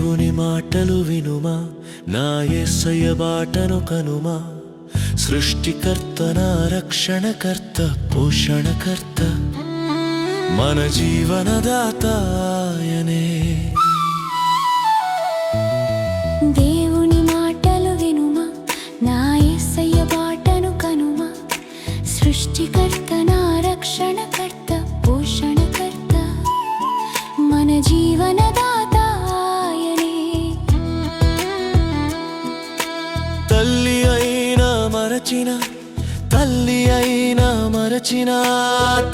మాటలు నా యేసయ్య బాటను కనుమా? సృష్టికర్త నా రక్షణకర్త పోషణకర్త మన జీవనదాతాయనే. దేవుని మాటలు వినుమా? నా యేసయ్య బాటను కనుమా? సృష్టికర్త మరచిన తల్లి అయినా మరచిన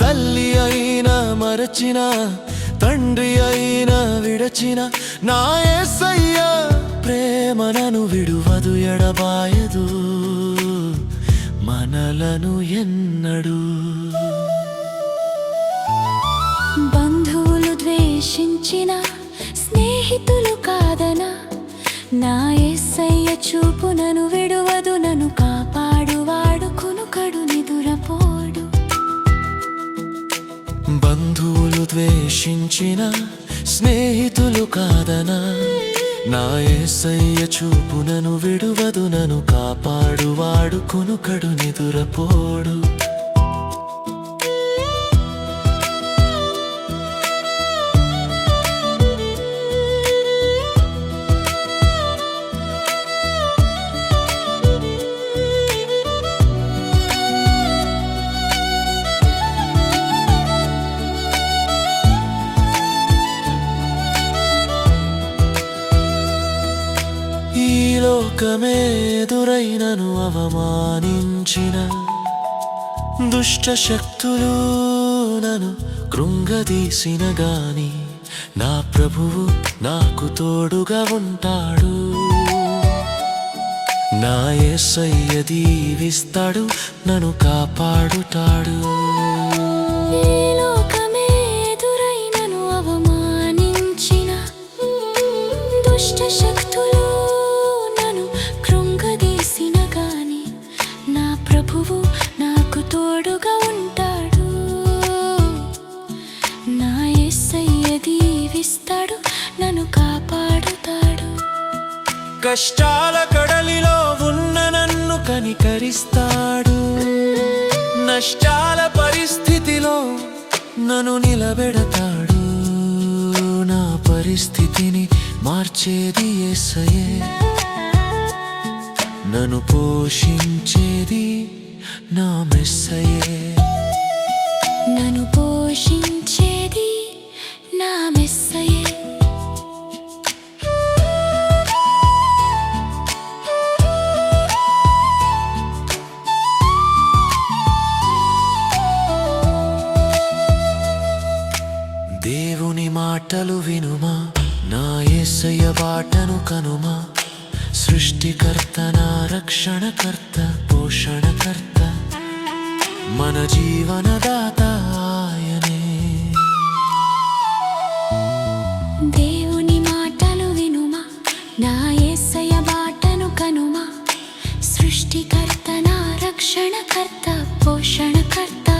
తల్లి అయినా మరచిన తండ్రి అయినా విడచిన నా ప్రేమ నను విడువదు ఎడబాయదు మనలను ఎన్నడు. బంధువులు ద్వేషించిన స్నేహితులు కాదనా నా యేసయ్య బంధువులు ద్వేషించిన స్నేహితులు కాదనా? నా ఏసయ్య చూపునను విడువదు నను కాపాడువాడు కొనుకడు నిదురపోడు. లోకమే అవమానించిన దుష్ట శక్తులు నను కృంగదీసిన గాని నా ప్రభువు నాకు తోడుగా ఉంటాడు. నా ఏసయ్య దీవిస్తాడు నన్ను కాపాడుతాడు. ప్రభు నాకు తోడుగా ఉంటాడు. నా యేసయ్య దీవిస్తాడు నన్ను కాపాడుతాడు. కష్టాల కడలిలో ఉన్న నన్ను కనికరిస్తాడు. నష్టాల పరిస్థితిలో నన్ను నిలబెడతాడు. నా పరిస్థితిని మార్చేది యేసయే నన్ను పోషించేది నా మెస్సయే. నన్ను పోషించేది నా మెస్సయే. దేవుని మాటలు వినుమా నా యేసయ్య బాటను కనుమా. సృష్టికర్త నా రక్షణకర్త పోషణకర్త మన జీవనదాత ఆయనే. దేవుని మాటలు వినుమా నా ఏసయ బాటను కనుమా. సృష్టికర్త నా రక్షణకర్త పోషణకర్త